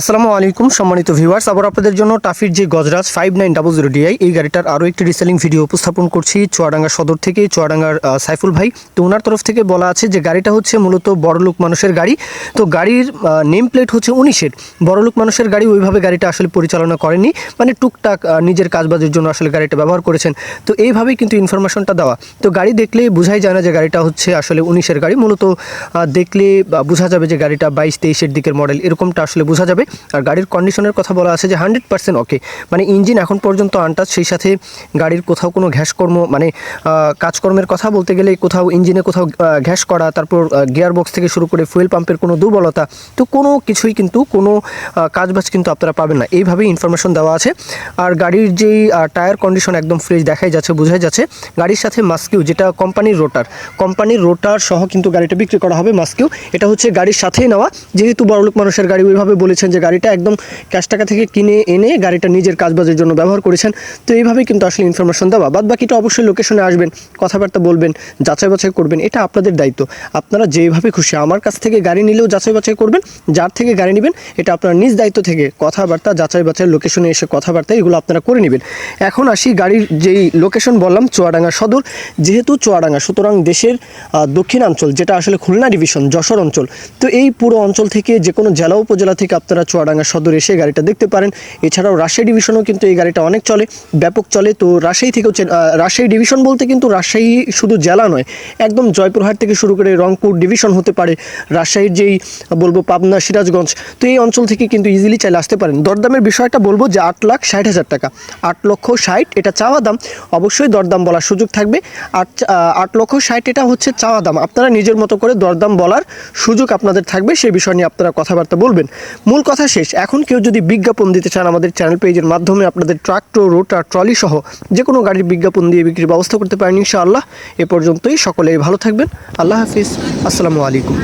আসসালামু আলাইকুম, সম্মানিত ভিউয়ার্স। আবার আপনাদের জন্য টাফির যে Gajraj five nine double zero DI এই গাড়িটার আরও একটি রিসেলিং ভিডিও উপস্থাপন করছি চুয়াডাঙ্গা সদর থেকে চুয়াডাঙ্গার সাইফুল ভাই। তো ওনার তরফ থেকে বলা আছে যে গাড়িটা হচ্ছে মূলত বড়লোক মানুষের গাড়ি। তো গাড়ির নেম প্লেট হচ্ছে উনিশের। বড়লোক মানুষের গাড়ি ওইভাবে গাড়িটা আসলে পরিচালনা করেনি। মানে টুকটাক নিজের কাজবাজের জন্য আসলে গাড়িটা ব্যবহার করেছেন। তো এইভাবেই কিন্তু ইনফরমেশনটা দেওয়া। তো গাড়ি দেখলেই বোঝাই যায় না যে গাড়িটা হচ্ছে আসলে উনিশের গাড়ি। মূলত দেখলে বোঝা যাবে যে গাড়িটা বাইশ তেইশের দিকের মডেল এরকমটা আসলে বোঝা যাবে। আর গাড়ির কন্ডিশনের কথা বলা আছে যে হান্ড্রেড পার্সেন্ট ওকে মানে ইঞ্জিন এখন পর্যন্ত আনটাচ সেই সাথে গাড়ির কোথাও কোনো ঘ্যাসকর্ম মানে কাজকর্মের কথা বলতে গেলে কোথাও ইঞ্জিনে কোথাও ঘ্যাস করা, তারপর গিয়ার বক্স থেকে শুরু করে ফুয়েল পাম্পের কোনো দুর্বলতা, তো কোনো কিছুই কিন্তু, কোনো কাজবাজ কিন্তু আপনারা পাবেন না। এইভাবেই ইনফরমেশন দেওয়া আছে। আর গাড়ির যেই টায়ার কন্ডিশন একদম ফ্রেশ দেখাই যাচ্ছে, বোঝাই যাচ্ছে, গাড়ির সাথে মাস্কিউ যেটা কোম্পানির রোটার কোম্পানির রোটার সহ কিন্তু গাড়িটা বিক্রি করা হবে মাস্কিউ এটা হচ্ছে গাড়ির সাথেই নেওয়া। যেহেতু বড়লোক মানুষের গাড়ি ওইভাবে বলেছেন যে গাড়িটা একদম ক্যাশ টাকা থেকে কিনে এনে গাড়িটা নিজের কাজবাজের জন্য ব্যবহার করেছেন। তো এইভাবেই কিন্তু আসলে ইনফরমেশন দেওয়া। বাদ বাকিটা অবশ্যই লোকেশনে আসবেন, কথাবার্তা বলবেন, যাচাই বাছাই করবেন, এটা আপনাদের দায়িত্ব। আপনারা যেভাবে খুশি, আমার কাছ থেকে গাড়ি নিলেও যাচাই বাছাই করবেন, যার থেকে গাড়ি নেবেন, এটা আপনার নিজ দায়িত্ব থেকে কথাবার্তা, যাচাই বাছাই লোকেশনে এসে কথাবার্তা, এগুলো আপনারা করে নেবেন। এখন আসি গাড়ির যেই লোকেশন বললাম, চুয়াডাঙ্গা সদর। যেহেতু চুয়াডাঙ্গা, সুতরাং দেশের দক্ষিণাঞ্চল, যেটা আসলে খুলনা ডিভিশন যশোর অঞ্চল, তো এই পুরো অঞ্চল থেকে যে কোনো জেলা, উপজেলা থেকে আপনারা চুয়াডাঙ্গা সদর এসে গাড়িটা দেখতে পারেন। এছাড়াও রাজশাহী ডিভিশনও কিন্তু এই গাড়িটা অনেক চলে, ব্যাপক চলে। তো রাজশাহী থেকেও রাজশাহী ডিভিশন বলতে কিন্তু রাজশাহী শুধু জেলা নয়, একদম জয়পুরহাট থেকে শুরু করে রংপুর ডিভিশন হতে পারে। রাজশাহীর যেই, বলব পাবনা, সিরাজগঞ্জ, তো এই অঞ্চল থেকে কিন্তু ইজিলি চাইলে আসতে পারেন। দরদামের বিষয়টা বলব যে আট লাখ ষাট হাজার টাকা। আট লক্ষ ষাট, এটা চাওয়া দাম। অবশ্যই দরদাম বলার সুযোগ থাকবে। আট আট লক্ষ ষাট, এটা হচ্ছে চাওয়া দাম। আপনারা নিজের মতো করে দরদাম বলার সুযোগ আপনাদের থাকবে সেই বিষয় নিয়ে আপনারা কথাবার্তা বলবেন। মূল কথা শেষ। এখন কেউ যদি বিজ্ঞাপন দিতে চান আমাদের চ্যানেল পেজের মাধ্যমে, আপনাদের ট্রাক্টর রোটার ট্রলি সহ যে কোনো গাড়ির বিজ্ঞাপন দিয়ে বিক্রির ব্যবস্থা করতে পারেন ইনশাআল্লাহ। এ পর্যন্তই, সকলেই ভালো থাকবেন। আল্লাহ হাফিজ। আসসালামু আলাইকুম।